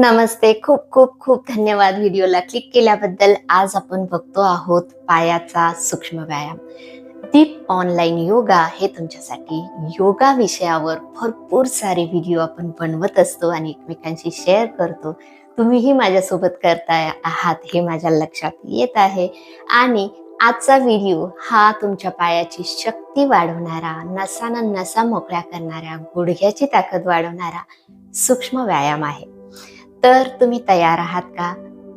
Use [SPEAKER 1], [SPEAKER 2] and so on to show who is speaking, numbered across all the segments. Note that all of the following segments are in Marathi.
[SPEAKER 1] नमस्ते. खूप खूप खूप धन्यवाद व्हिडिओला क्लिक केल्याबद्दल. आज आपण बघतो आहोत पायाचा सूक्ष्म व्यायाम. दीप ऑनलाईन योगा हे तुमच्यासाठी योगा विषयावर भरपूर सारे व्हिडिओ आपण बनवत असतो आणि एकमेकांशी शेअर करतो. तुम्हीही माझ्यासोबत करताय आहात हे माझ्या लक्षात येत आहे. आणि आजचा व्हिडिओ हा तुमच्या पायाची शक्ती वाढवणारा नसाना नसा मोकळ्या करणाऱ्या गुडघ्याची ताकद वाढवणारा सूक्ष्म व्यायाम आहे. तर तुम्ही तयार आहात का?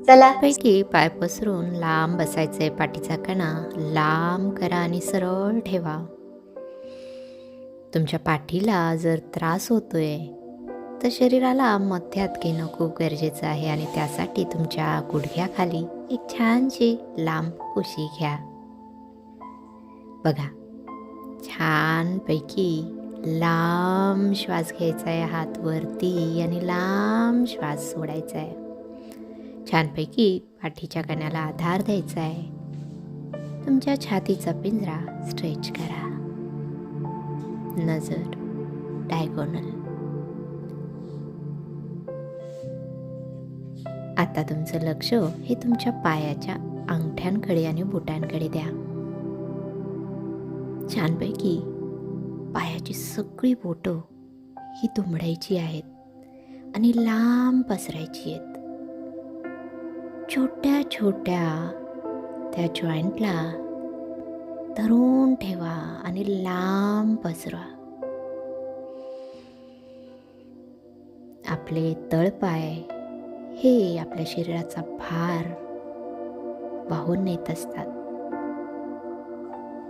[SPEAKER 1] चला.
[SPEAKER 2] पैकी पाय पसरून लांब बसायचे पाठीचा कणा. लांब करा आणि सरळ ठेवा. तुमच्या पाठीला जर त्रास होतोय तर शरीराला मध्यात घेणं खूप गरजेचं आहे आणि त्यासाठी तुमच्या गुडघ्याखाली एक छानशी लांब उशी घ्या. बघा छानपैकी लांब श्वास घ्यायचा आहे हात वरती आणि लांब श्वास सोडायचा आहे छानपैकी पाठीच्या कण्याला आधार द्यायचा आहे तुमच्या छातीचा पिंजरा स्ट्रेच करा. नजर डायगोनल आता तुमचं लक्ष हे तुमच्या पायाच्या अंगठ्यांकडे आणि बोटांकडे द्या. छानपैकी पायाची सगळी बोटं ही दुमडायची आहेत आणि लांब पसरायची आहेत. छोट्या छोट्या त्या जॉईंटला धरून ठेवा आणि लांब पसरा. आपले तळपाय हे आपल्या शरीराचा भार वाहून नेत असतात.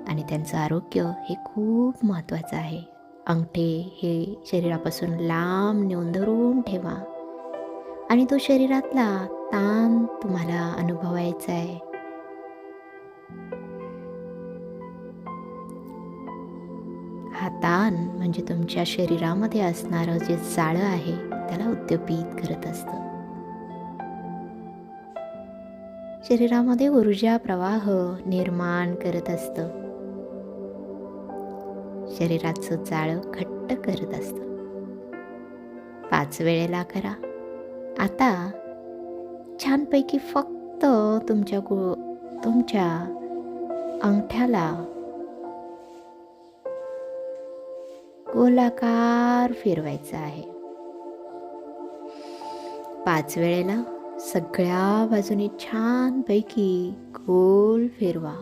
[SPEAKER 2] आणि त्यांचं आरोग्य हे खूप महत्त्वाचं आहे. अंगठे हे शरीरापासून लांब नेऊन धरून ठेवा. आणि तो शरीरातला ताण तुम्हाला अनुभवायचा आहे. हा ताण म्हणजे तुमच्या शरीरामध्ये असणारं जे जाळं आहे त्याला उद्योपित करत असतं. शरीरामध्ये ऊर्जा प्रवाह निर्माण करत असतं. शरीराचं जाळं घट्ट करत असतं. पाच वेळेला करा. आता छानपैकी फक्त तुमच्या गो तुमच्या अंगठ्याला गोलाकार फिरवायचा आहे. पाच वेळेला सगळ्या बाजूने छानपैकी गोल फिरवा.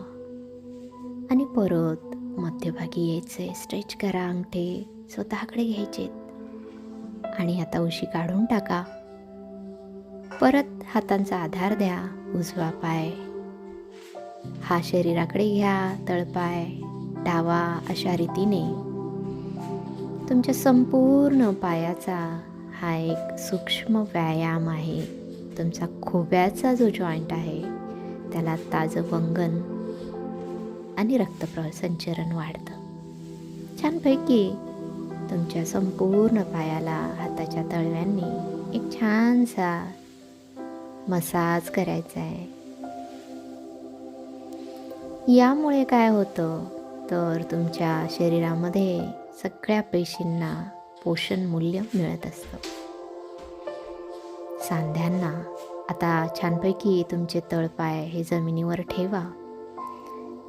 [SPEAKER 2] आणि परत मध्यभागी यायचे स्ट्रेच करा अंगठे. स्वतःकडे घ्यायचेत. आणि आता उशी काढून टाका. परत हातांचा आधार द्या. उजवा पाय. हा शरीराकडे घ्या. तळपाय. डावा अशा रीतीने. तुमच्या संपूर्ण पायाचा हा एक सूक्ष्म व्यायाम आहे. तुमचा खोब्याचा जो जॉईंट आहे त्याला ताजं वंगन आणि रक्तप्रवाह संचरण वाढतं. छानपैकी तुमच्या संपूर्ण पायाला हाताच्या तळव्यांनी एक छानसा मसाज करायचा आहे. यामुळे काय होतं? तर तुमच्या शरीरामध्ये सगळ्या पेशींना पोषण मूल्य मिळत असतं. सांध्यांना आता छानपैकी तुमचे तळपाय हे जमिनीवर ठेवा.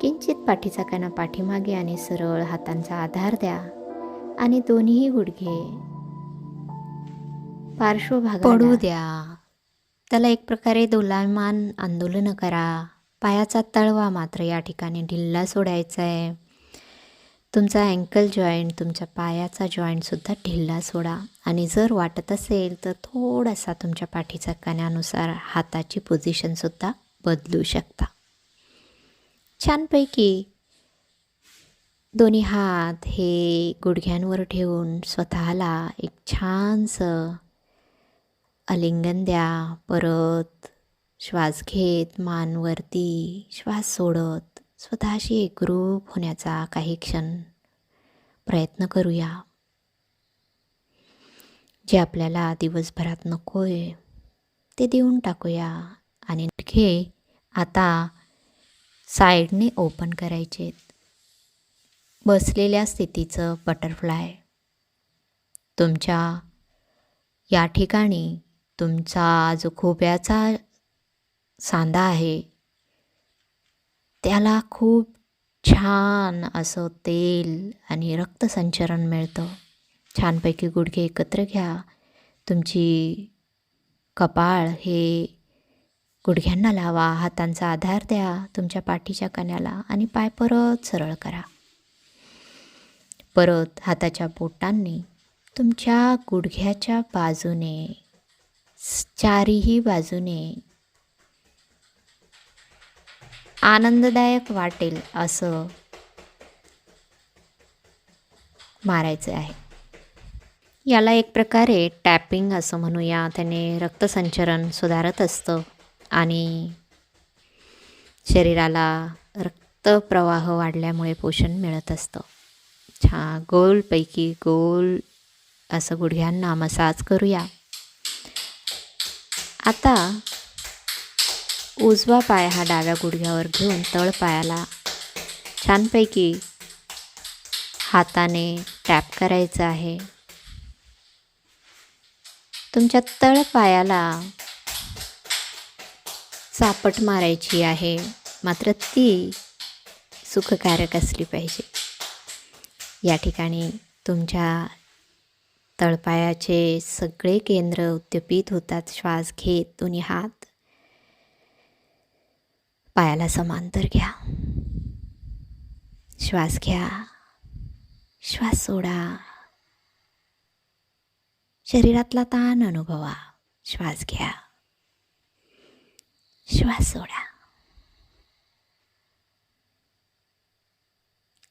[SPEAKER 2] किंचित पाठीचा कणा पाठीमागे आणि सरळ हातांचा आधार द्या आणि दोन्ही गुडघे पार्श्वभाग पडू द्या. त्याला एक प्रकारे दोलायमान आंदोलन करा. पायाचा तळवा मात्र या ठिकाणी ढिल्ला सोडायचा आहे तुमचा अँकल जॉईंट तुमच्या पायाचा जॉईंटसुद्धा ढिल्ला सोडा. आणि जर वाटत असेल तर थोडासा तुमच्या पाठीचा कण्यानुसार हाताची पोझिशनसुद्धा बदलू शकता. छानपैकी दोन्ही हात हे गुडघ्यांवर ठेवून स्वतःला एक छानसं आलिंगन द्या. परत श्वास घेत मानवरती श्वास सोडत स्वतःशी एकरूप होण्याचा काही क्षण प्रयत्न करूया. जे आपल्याला दिवसभरात नको आहे ते देऊन टाकूया. आणि घे आता साईडने ओपन करायचे. बसलेल्या स्थितीचं बटरफ्लाय. तुमच्या या ठिकाणी तुमचा जो खोब्याचा सांधा आहे त्याला खूप छान असं तेल आणि रक्तसंचरण मिळतं. छानपैकी गुडघे एकत्र घ्या. तुमची कपाळ हे गुडघ्यांना लावा हातांचा आधार द्या तुमच्या पाठीच्या कण्याला आणि पाय परत सरळ करा. परत हाताच्या बोटांनी तुमच्या गुडघ्याच्या बाजूने चारीही बाजूने आनंददायक वाटेल असं मारायचं आहे. याला एक प्रकारे टॅपिंग असं म्हणूया. त्याने रक्तसंचरण सुधारत असतं. आणि शरीराला रक्तप्रवाह वाढल्यामुळे पोषण मिळत असतं. छान गोलपैकी गोल असं गुडघ्यांना मसाज करूया. आता उजवा पाय हा डाव्या गुडघ्यावर घेऊन तळपायाला छानपैकी हाताने टॅप करायचं आहे. तुमच्या तळपायाला चापट मारायची आहे. मात्र ती सुखकारक असली पाहिजे. या ठिकाणी तुमच्या तळपायाचे सगळे केंद्र उद्दीपित होतात. श्वास घेत दोन्ही हात पायाला समांतर घ्या. श्वास घ्या. श्वास सोडा. शरीरातला ताण अनुभवा. श्वास घ्या. श्वास सोडा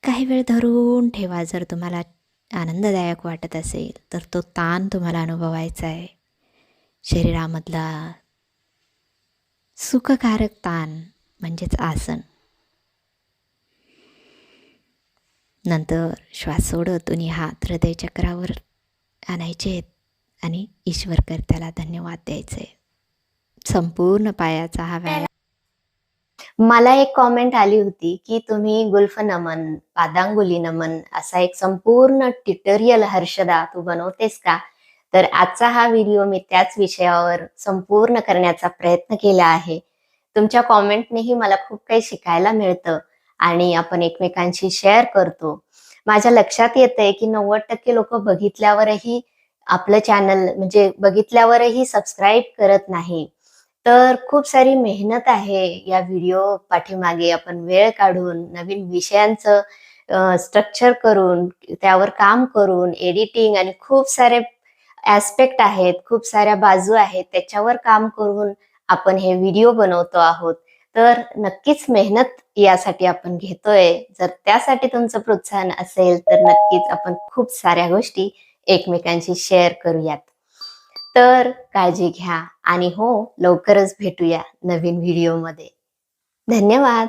[SPEAKER 2] काही वेळ धरून ठेवा जर तुम्हाला आनंददायक वाटत असेल तर तो ताण तुम्हाला अनुभवायचा आहे. शरीरामधला सुखकारक ताण म्हणजेच आसन. नंतर श्वास सोडत दोन्ही हात हृदयचक्रावर आणायचे आहेत आणि ईश्वरकर्त्याला धन्यवाद द्यायचे. संपूर्ण पायाचा हा व्यायाम.
[SPEAKER 1] मला एक कॉमेंट आली होती की तुम्ही गुल्फ नमन पादांगुली नमन असा एक संपूर्ण ट्युटोरियल हर्षदा तू बनवतेस का? तर आजचा हा व्हिडिओ मी त्याच विषयावर संपूर्ण करण्याचा प्रयत्न केला आहे. तुमच्या कॉमेंटनेही मला खूप काही शिकायला मिळतं आणि आपण एकमेकांशी शेअर करतो. माझ्या लक्षात येतंय की नव्वद टक्के लोक बघितल्यावरही आपलं चॅनल म्हणजे बघितल्यावरही सबस्क्राईब करत नाही. तर खूप सारी मेहनत आहे या व्हिडिओ पाठीमागे. आपण वेळ काढून नवीन विषयांचं स्ट्रक्चर करून त्यावर काम करून एडिटिंग आणि खूप सारे ऍस्पेक्ट आहेत खूप साऱ्या बाजू आहेत त्याच्यावर काम करून आपण हे व्हिडिओ बनवतो आहोत. तर नक्कीच मेहनत यासाठी आपण घेतोय. जर त्यासाठी तुमचं प्रोत्साहन असेल तर नक्कीच आपण खूप साऱ्या गोष्टी एकमेकांशी शेअर करूयात. तर काळजी घ्या आणि हो लवकरच भेटूया नवीन व्हिडिओमध्ये. धन्यवाद!